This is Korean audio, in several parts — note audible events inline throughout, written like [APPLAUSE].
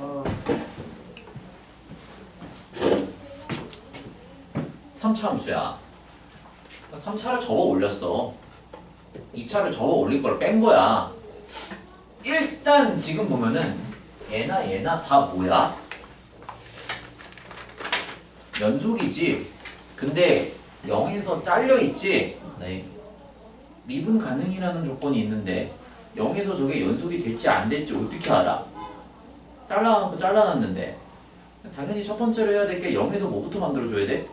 아, 3차 함수야. 3차를 접어 올렸어. 2차를 접어 올릴 걸 뺀 거야. 일단 지금 보면은 얘나 얘나 다 뭐야? 연속이지. 근데 0에서 잘려 있지. 네. 미분 가능이라는 조건이 있는데 0에서 저게 연속이 될지 안 될지 어떻게 알아? 잘라놓고 잘라놨는데 당연히 첫 번째로 해야 될 게 0에서 뭐부터 만들어줘야 돼?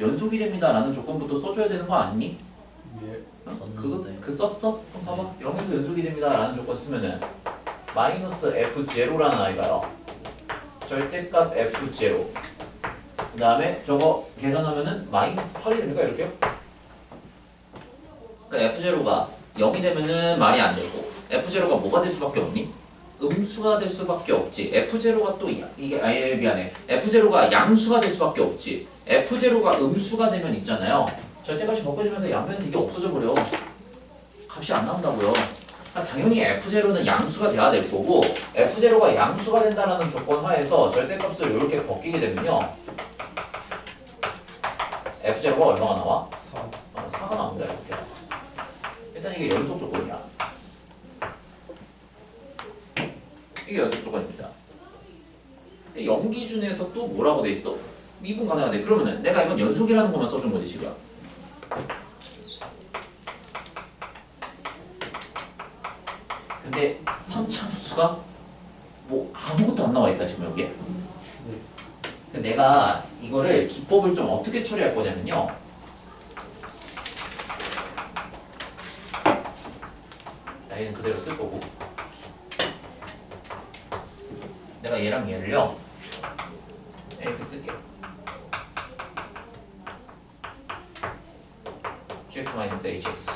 연속이 됩니다 라는 조건부터 써줘야 되는 거 아니니? 예. 어? 그거 그 썼어? 그럼 봐봐 0에서 연속이 됩니다 라는 조건 쓰면은 마이너스 F0라는 아이가요 절대값 F0 그 다음에 저거 계산하면은 마이너스 8이 됩니까 이렇게요? 그러니까 F0가 0이 되면은 말이 안 되고 F0가 뭐가 될 수밖에 없니? 음수가 될 수밖에 없지. F0가 또 야- 이게 아예 미안해. F0가 양수가 될 수밖에 없지. F0가 음수가 되면 있잖아요. 절대값이 바꿔지면서 양변에서 이게 없어져 버려. 값이 안 나온다고요. 그러니까 당연히 F0는 양수가 돼야 될 거고 F0가 양수가 된다는 조건 하에서 절대값을 이렇게 벗기게 되면요. F0가 얼마가 나와? 4. 아, 4가 나온다 이렇게. 일단 이게 연속 조건이야 이게 연속 조건입니다? 영 기준에서 또 뭐라고 돼 있어? 미분 가능하대. 그러면은 내가 이건 연속이라는 것만 써준 거지 지금. 근데 3차 함수가 뭐 아무것도 안 나와 있다 지금 여기에. 근데 내가 이거를 기법을 좀 어떻게 처리할 거냐면요. 자, 얘는 그대로 쓸 거고 내가 얘랑 얘를요 이렇게 쓸게요 gx 마이너스 hx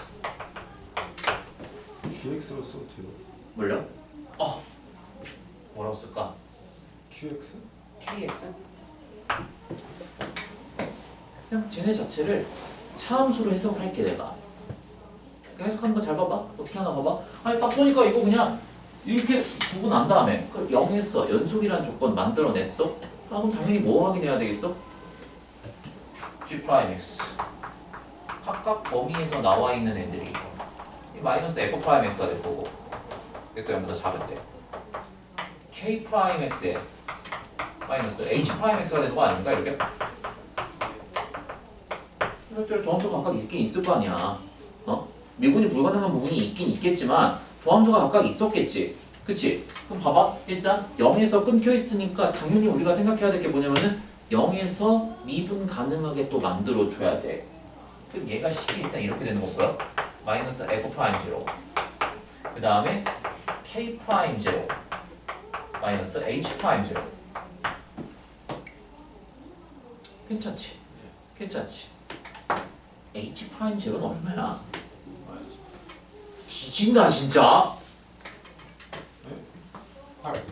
QX로 써도 돼요. 물려? 어 뭐라고 쓸까? QX? kx 그냥 쟤네 자체를 차함수로 해석을 할게 내가 해석하는 거 잘 봐봐 어떻게 하나 봐봐 아니 딱 보니까 이거 그냥 이렇게 두고 난 다음에 그걸 0에서 연속이라는 조건 만들어냈어? 아 그럼 당연히 뭐 확인해야 되겠어? g 프라임 x 각각 범위에서 나와 있는 애들이 이 마이너스 f 프라임 x가 될 거고 그래서 0보다 작을 때 k 프라임 x에 마이너스 h 프라임 x가 되는 거 아닌가 이렇게? 이것들 도함수 각각 있긴 있을 거 아니야. 어? 미분이 불가능한 부분이 있긴 있겠지만 도함수가 각각 있었겠지. 그치? 그럼 봐봐. 일단 0에서 끊겨 있으니까 당연히 우리가 생각해야 될 게 뭐냐면은 0에서 미분 가능하게 또 만들어줘야 돼. 그럼 얘가 식이 일단 이렇게 되는 거고요. 마이너스 f 프라임 제로. 그 다음에 k 프라임 제로. 마이너스 h 프라임 제로. 괜찮지? 괜찮지? H 프라임 제로는 얼마야? 뒤진다 진짜? 8.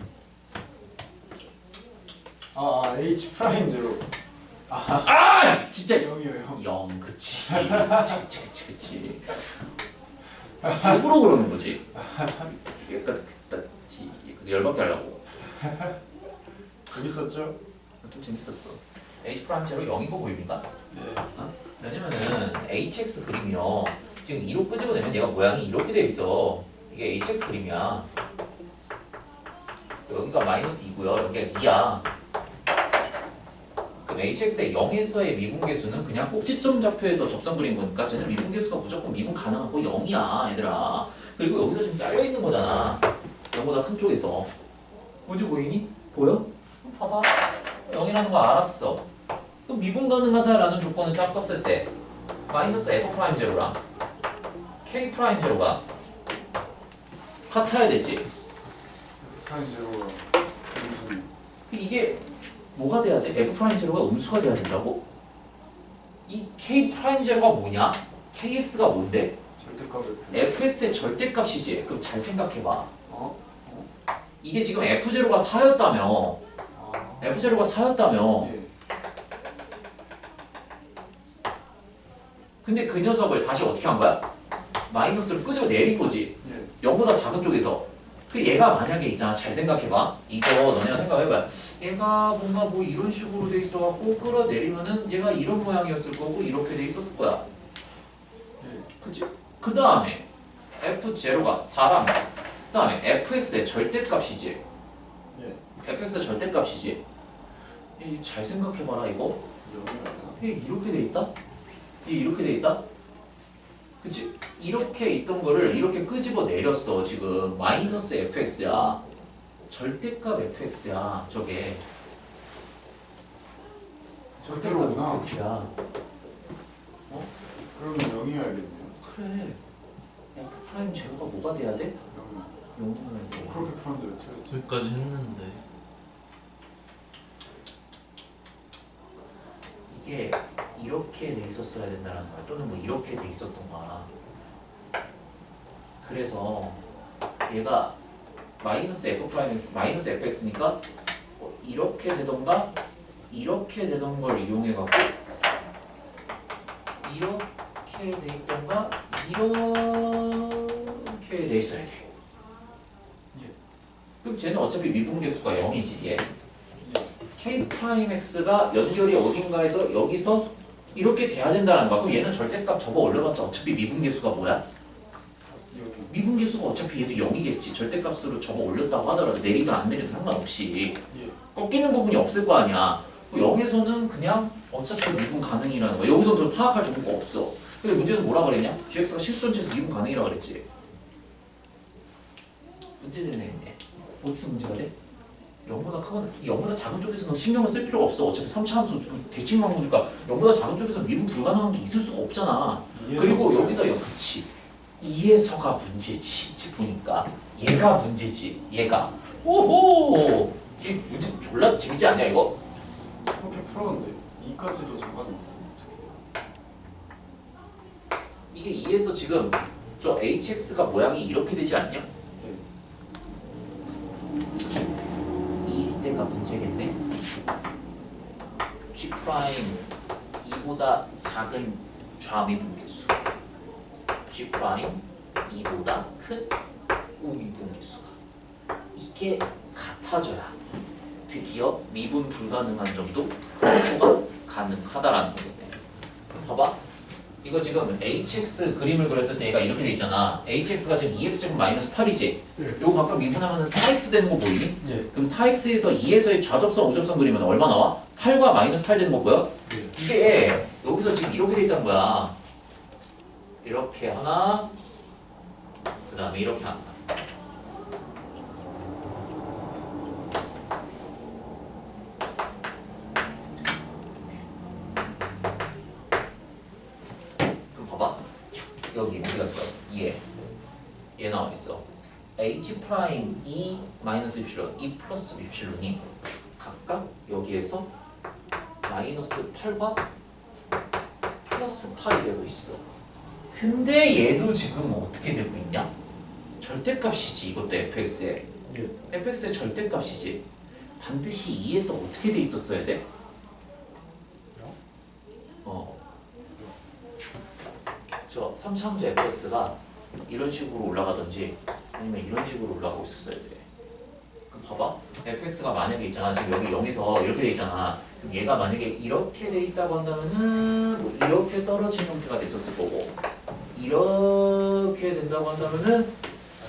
아, 아, H 프라임 제로. 아 진짜 0이에요. 0 [LAUGHS] 그치 그치 그치 그치 그치 일부러 그러는 거지 약간 그게 열받게 하려고 재밌었죠? 좀 재밌었어 H 프라임 제로 0인 거 보입니까? 네. 왜냐면은 HX 그림이요 지금 2로 끄집어내면 얘가 모양이 이렇게 되어 있어. 이게 HX 그림이야. 여기가 마이너스 2고요. 여기가 2야. 그럼 HX의 0에서의 미분계수는 그냥 꼭지점 좌표에서 접선 그린 거니까 쟤는 미분계수가 무조건 미분 가능하고 0이야 얘들아. 그리고 여기서 지금 잘려있는 거잖아. 0보다 큰 쪽에서. 뭐지 보이니? 보여? 봐봐. 0이라는 거 알았어. 그럼 미분 가능하다라는 조건을 딱 썼을 때 마이너스 f 프라임 제로랑 k 프라임 제로가 같아야 되지. 프라임 음수. 이게 뭐가 돼야 돼? f 프라임 제로가 음수가 돼야 된다고? 이 k 프라임 제로가 뭐냐? kx가 뭔데? 절대값을 fx의 절대값이지. 그럼 잘 생각해봐. 어? 어? 이게 지금 f 제로가 4였다며. 아. f 제로가 4였다며. 예. 근데 그 녀석을 다시 어떻게 한 거야? 마이너스를 끄집어 내린 거지. 예. 0보다 작은 쪽에서 그 얘가 만약에 있잖아 잘 생각해봐 이거 너네가 생각해봐 얘가 뭔가 뭐 이런 식으로 돼 있어갖고 끌어내리면은 얘가 이런 모양이었을 거고 이렇게 돼 있었을 거야 그치? 그 다음에 f0가 4란 그 다음에 fx의 절대값이지 예. fx의 절대값이지 이잘 생각해봐라 이거 이렇게 돼 있다? 이렇게 돼 있다? 그치? 이렇게 있던 거를 이렇게 끄집어 내렸어 지금 마이너스 fx야 절대값 fx야 저게 절대값 그대로구나. fx야 그러면 영이어야겠네요. 그래 f 프라임 제로가 뭐가 돼야 돼? 영이. 0이어야 돼 그렇게 푸는데 왜 틀렸지? 여기까지 했는데 이게 이렇게 돼 있었어야 된다는 거야 또는 뭐 이렇게 돼 있었던 거야 그래서 얘가 마이너스 f 프라임 x 마이너스 fx니까 뭐 이렇게 되던가 이렇게 되던 걸 이용해 갖고 이렇게 돼 있던가 이렇게 돼 있어야 돼. 예. 그럼 쟤는 어차피 미분계수가 0이지 얘. 예. k 프라임 x가 연결이 어딘가에서 여기서 이렇게 돼야 된다는 거야. 그럼 얘는 절대값 접어 올려봤자 어차피 미분계수가 뭐야? 미분계수가 어차피 얘도 0이겠지. 절대값으로 접어 올렸다고 하더라도 내리든 안 내리든 상관없이 예. 꺾이는 부분이 없을 거 아니야. 그럼 여기서는 그냥 어차피 미분 가능이라는 거야. 여기서 더 파악할 정보가 없어. 근데 문제에서 뭐라 그랬냐? gx가 실수전체에서 미분 가능이라 그랬지. 문제 되네 있네. 어디서 문제가 돼? 0보다 크거나 0보다 작은 쪽에서는 신경을 쓸 필요가 없어. 어차피 3차 함수 대칭방문이니까 0보다 작은 쪽에서 미분 불가능한 게 있을 수가 없잖아. 그리고 여기서 여 그치. 2에서가 문제지. 이제 보니까 얘가 문제지. 얘가. 오호. 이 문제 졸라 재밌지 않냐 이거? 그렇게 풀었는데 2까지도 잠깐 이게 2에서 지금 저 hx가 모양이 이렇게 되지 않냐? 예. 2일 때가 문제겠네. g 프라임 2보다 작은 좌미분계수. g 프라임 2보다 큰 우미분계수가. 이게 같아져야 드디어 미분 불가능한 점도 해소가 가능하다라는 거겠네. 봐봐. 이거 지금 hx 그림을 그렸을 때 얘가 이렇게 돼 있잖아. hx가 지금 2x 마이너스 8이지. 네. 요거 가끔 미분하면 4x 되는 거 보이니? 예. 그럼 4x에서 2에서의 좌접선, 우접선 그리면 얼마 나와? 8과 마이너스 8 되는 거 보여? 예. 이게 여기서 지금 이렇게 돼 있다는 거야. 이렇게 하나, 그 다음에 이렇게 하나. 그럼 봐봐. 갔어? 얘. 얘 나와 있어. h 프라임 2 마이너스 입실론 2 플러스 입실론이 각각 여기에서 마이너스 8과 플러스 8이 되고 있어. 근데 얘도 지금 어떻게 되고 있냐? 절대값이지 이것도 fx의 예. fx의 절대값이지. 반드시 2에서 어떻게 돼 있었어야 돼? 어. 저 3차함수 fx가 이런 식으로 올라가든지 아니면 이런 식으로 올라가고 있었어야 돼. 그럼 봐봐. fx가 만약에 있잖아. 지금 여기 0에서 이렇게 돼 있잖아. 그럼 얘가 만약에 이렇게 돼 있다고 한다면은 뭐 이렇게 떨어진 형태가 됐었을 거고 이렇게 된다고 한다면은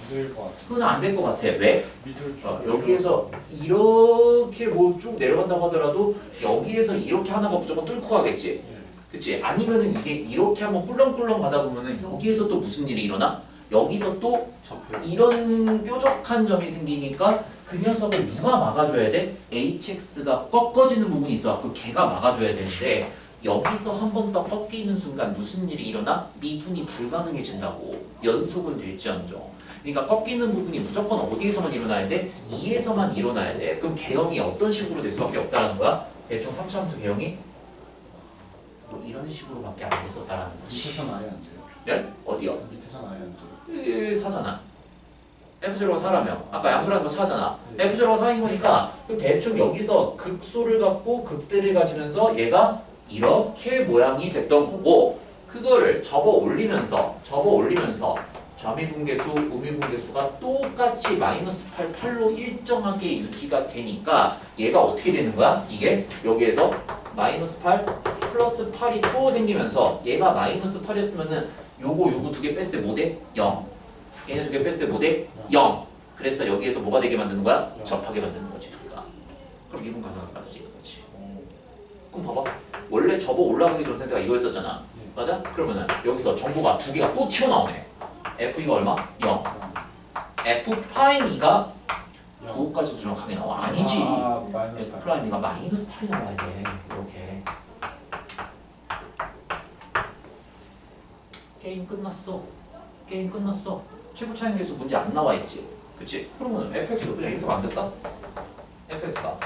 안될 것 같아. 그건 안 될 것 같아. 왜? 밑을 쭉. 어, 여기에서 이렇게 뭐 쭉 내려간다고 하더라도 여기에서 이렇게 하는 거 무조건 뚫고 가겠지. 예. 그치? 아니면은 이게 이렇게 한번 꿀렁꿀렁 가다 보면은 여기에서 또 무슨 일이 일어나? 여기서 또 접해. 이런 뾰족한 점이 생기니까 그 녀석을 누가 막아줘야 돼? HX가 꺾어지는 부분이 있어갖고 걔가 막아줘야 되는데 여기서 한 번 더 꺾이는 순간 무슨 일이 일어나? 미분이 불가능해진다고 연속은 될지언정 그러니까 꺾이는 부분이 무조건 어디에서만 일어나야 돼? 2에서만 일어나야 돼 그럼 개형이 어떤 식으로 될 수밖에 없다는 거야? 대충 3차함수 개형이 뭐 이런 식으로밖에 안 됐었다라는 거지 밑에선 아예 안 돼요. 네? 어디요? 밑에선 아예 안 돼요. 이 사잖아. F0가 4라며. 아까 양수라는 거 차잖아. F0가 4인 거니까 그럼 대충 여기서 극소를 갖고 극대를 가지면서 얘가 이렇게 모양이 됐던 거고 그거를 접어 올리면서 접어 올리면서 좌미분계수, 우미분계수가 똑같이 마이너스 8, 8로 일정하게 유지가 되니까 얘가 어떻게 되는 거야? 이게 여기에서 마이너스 8 플러스 8이 또 생기면서 얘가 마이너스 8이었으면은 요거 요거 두 개 뺐을 때 뭐 돼? 0 얘네 두개 뺐을 때 뭐 돼? 0 그래서 여기에서 뭐가 되게 만드는 거야? 영. 접하게 만드는 거지 둘가 그럼 미분 가능하게 만들 수 있는 거지 그럼 봐봐 원래 접어 올라가기 전 상태가 이거였었잖아 네. 맞아? 그러면은 여기서 정보가 두 개가 또 튀어나오네 F2가 얼마? 0 F 프라임 2가 9까지 정확하게 나와 아니지 아, 마이너스 F 8. 프라임 2가 마이너스 8이 나와야 돼 이렇게 게임 끝났어 게임 끝났어 최고 차이 계수 문제 안 나와 있지 그치? 그러면 fx도 그냥 이렇게 만들까? fx가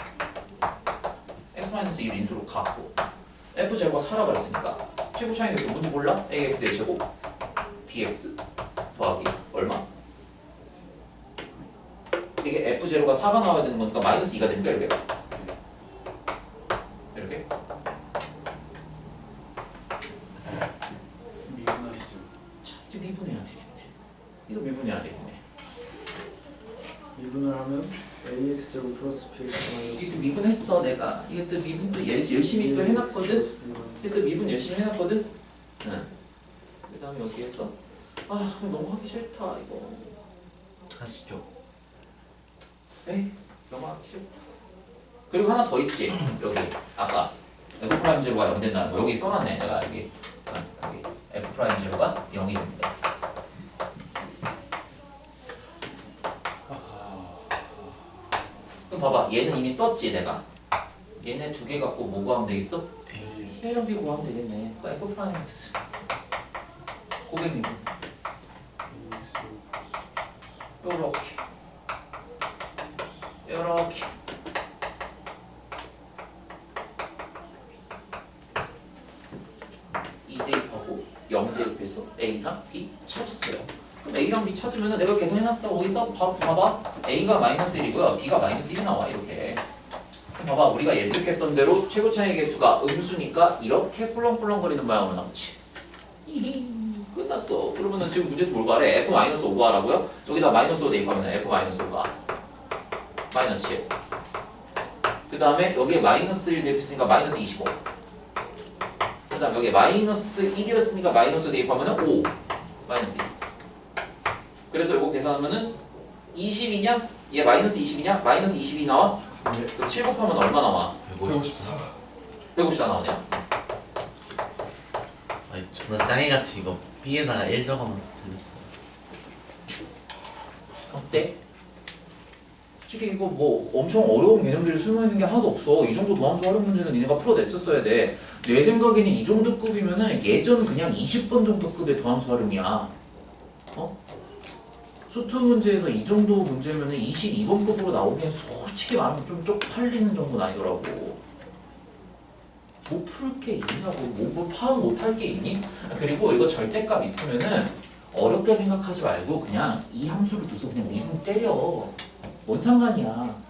x-1 인수로 갖고 f 제곱가 4라고 했으니까 최고 차이 계수 뭔지 몰라? ax의 제곱 bx 더하기 얼마? 이게 f 제로가 4가 나와야 되는 거니까 마이너스 2가 됩니까 이렇게? 이렇게? 미분하시죠. 자 이제 미분해야 되겠네 이거 미분해야 되겠네 미분을 하면 ax 제곱 플러스 bx 마이너스 이것도 미분했어 내가. 이것도 미분도 열- 열심히 또 해놨거든. 이것도 미분 열심히 해놨거든. 응. 그 다음에 여기에서. 아 너무 하기 싫다 이거. 하시죠. 에이 너무 하기 싫다. 그리고 하나 더 있지 여기. 아까 F 프라임 제로가 0 된다는 거. 여기 써놨네 내가 여기. 아, 여기. F 프라임 제로가 0이 됩니다 그럼 봐봐. 얘는 이미 썼지 내가? 얘네 두 개 갖고 뭐 구하면 되겠어? A A랑 B 구하면 되겠네. 그러니까 F 프라임 X 고객님. 요렇게. 요렇게. 이 대입하고 0 대입해서 A랑 B 찾았어요. 그럼 A랑 B 찾으면 내가 계산해놨어. 거기서 봐, 봐봐 A가 마이너스 1이고요 B가 마이너스 1이 나와 이렇게 봐봐 우리가 예측했던 대로 최고 차이 개수가 음수니까 이렇게 꿀렁꿀렁거리는 모양으로 나오지 이히 끝났어 그러면은 지금 문제에서 뭘 구하래? F 마이너스 5 구하라고요? 여기다 마이너스 5 대입하면 F 마이너스 5가 마이너스 7. 그 다음에 여기에 마이너스 1 대입했으니까 마이너스 25. 그 다음 여기에 마이너스 1이었으니까 마이너스 대입하면 5. 마이너스 2. 그래서 이거 계산하면은 20이냐? 얘 마이너스 20이냐? 마이너스 20이 나와? 그7 곱하면 얼마 나와? 154. 154 나오냐? 아니 존나 짱이같이 이거 B에다가 1 적으면서 들렸어. 어때? 솔직히 이거 뭐 엄청 어려운 개념들이 숨어 있는 게 하나도 없어. 이 정도 도함수 활용 문제는 니네가 풀어냈었어야 돼. 내 생각에는 이 정도 급이면은 예전 그냥 20번 정도 급의 도함수 활용이야. 어? 수투 문제에서 이 정도 문제면은 22번 급으로 나오기엔 솔직히 말하면 좀 쪽팔리는 정도는 아니더라고. 뭐 풀 게 있냐고, 뭐, 뭐 파악 못할 게 있니? 그리고 이거 절대값 있으면은 어렵게 생각하지 말고 그냥 이 함수를 둬서 그냥 미분 때려. 뭔 상관이야.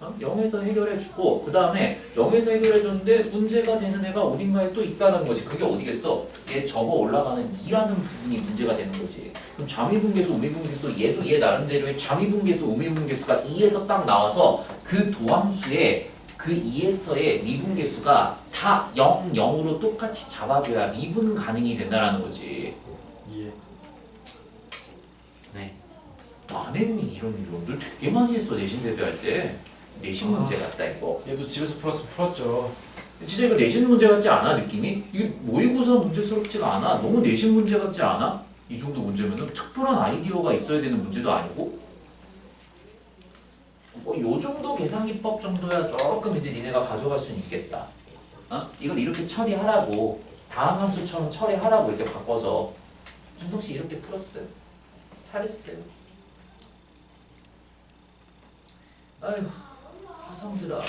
어? 0에서 해결해주고 그 다음에 0에서 해결해줬는데 문제가 되는 애가 어딘가에 또 있다는 거지. 그게 어디겠어? 얘 접어 올라가는 2라는 부분이 문제가 되는 거지. 그럼 좌미분계수, 우미분계수 얘도 얘 나름대로의 좌미분계수, 우미분계수가 2에서 딱 나와서 그 도함수에 그 2에서의 미분계수가 다 0, 0으로 똑같이 잡아줘야 미분 가능이 된다는 거지. 이해. 네. 안 했니 이런 이론들 되게 많이 했어 내신 대비할 때 내신 문제 같다 이거 얘도 집에서 풀었으면 풀었죠. 진짜 이거 내신 문제 같지 않아 느낌이? 이게 모의고사 문제스럽지가 않아 너무 내신 문제 같지 않아? 이 정도 문제면은 특별한 아이디어가 있어야 되는 문제도 아니고 뭐요 정도 계산 기법 정도야 조금 이제 니네가 가져갈 수는 있겠다 어? 이걸 이렇게 처리하라고 다음 함수처럼 처리하라고 이렇게 바꿔서 준성 씨 이렇게 풀었어요 잘했어요 아휴 화성들아.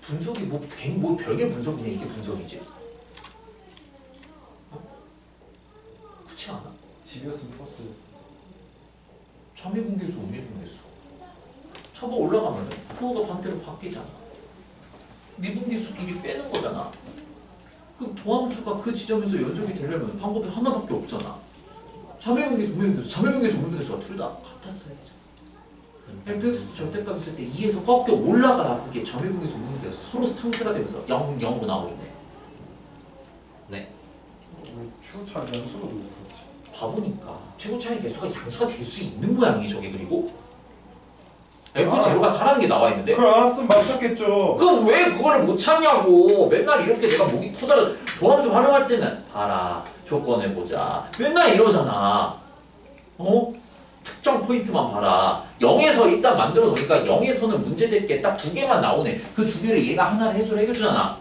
분석이 뭐, 뭐 별개 분석이냐 이게 분석이지. 어? 그렇지 않아? 집이었으면 풀었어요. 좌미분계수, 우미분계수 접어 올라가면 프로가 반대로 바뀌잖아. 미분계수끼리 빼는 거잖아. 그럼 도함수가 그 지점에서 연속이 되려면 방법이 하나밖에 없잖아. 자매분계 조매분계 자매분계 조매분계수가 둘 다 같았어야 죠. fx 절대값 있을 때 2에서 꺾여 올라가야 그게 자매분계 조매분계가 서로 상쇄가 되면서 0, 0으로 나오고 있네. 우리 최고차 연수가 너무 그렇지. 바보니까 최고 차이 개수가 양수가 될 수 있는 모양이 저게 그리고 아. 제로가 4라는 게 나와 있는데 그걸 알았으면 맞췄겠죠. 그럼 왜 그거를 못 찾냐고 맨날 이렇게 내가 목이 터져라 도함수 활용할 때는 봐라 조건을 보자 맨날 이러잖아 어? 특정 포인트만 봐라. 0에서 일단 만들어 놓으니까 0에서는 문제될 게 딱 두 개만 나오네. 그 두 개를 얘가 하나를 해소를 해주잖아.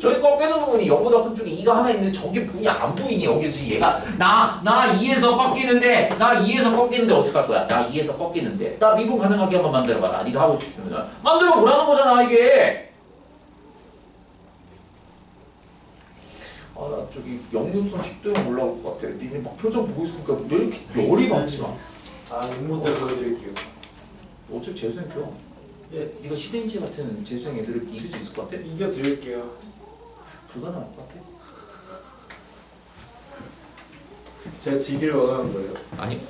저기 꺾이는 부분이 0보다 큰 쪽에 2가 하나 있는데 저게 분이 안 보이니 여기서 얘가? 나, 나 2에서 꺾이는데 나 2에서 꺾이는데 어떡할 거야? 나 2에서 꺾이는데. 나 미분 가능하게 한번 만들어봐라. 네가 하고 싶으면 만들어 보라는 거잖아 이게 아나 저기 역류성 식도염 올라올 것 같아 니네 막 표정 보고 있으니까 왜 이렇게 열이 많지 마 아, 인문들 보여드릴게요. 어차피 재수생 표 예, 이거 시대인지 같은 재수생 애들을 이길 수 있을 것 같아? 이겨드릴게요. 불가능할 것 같아? 제가 지기를 원하는 거예요. 아니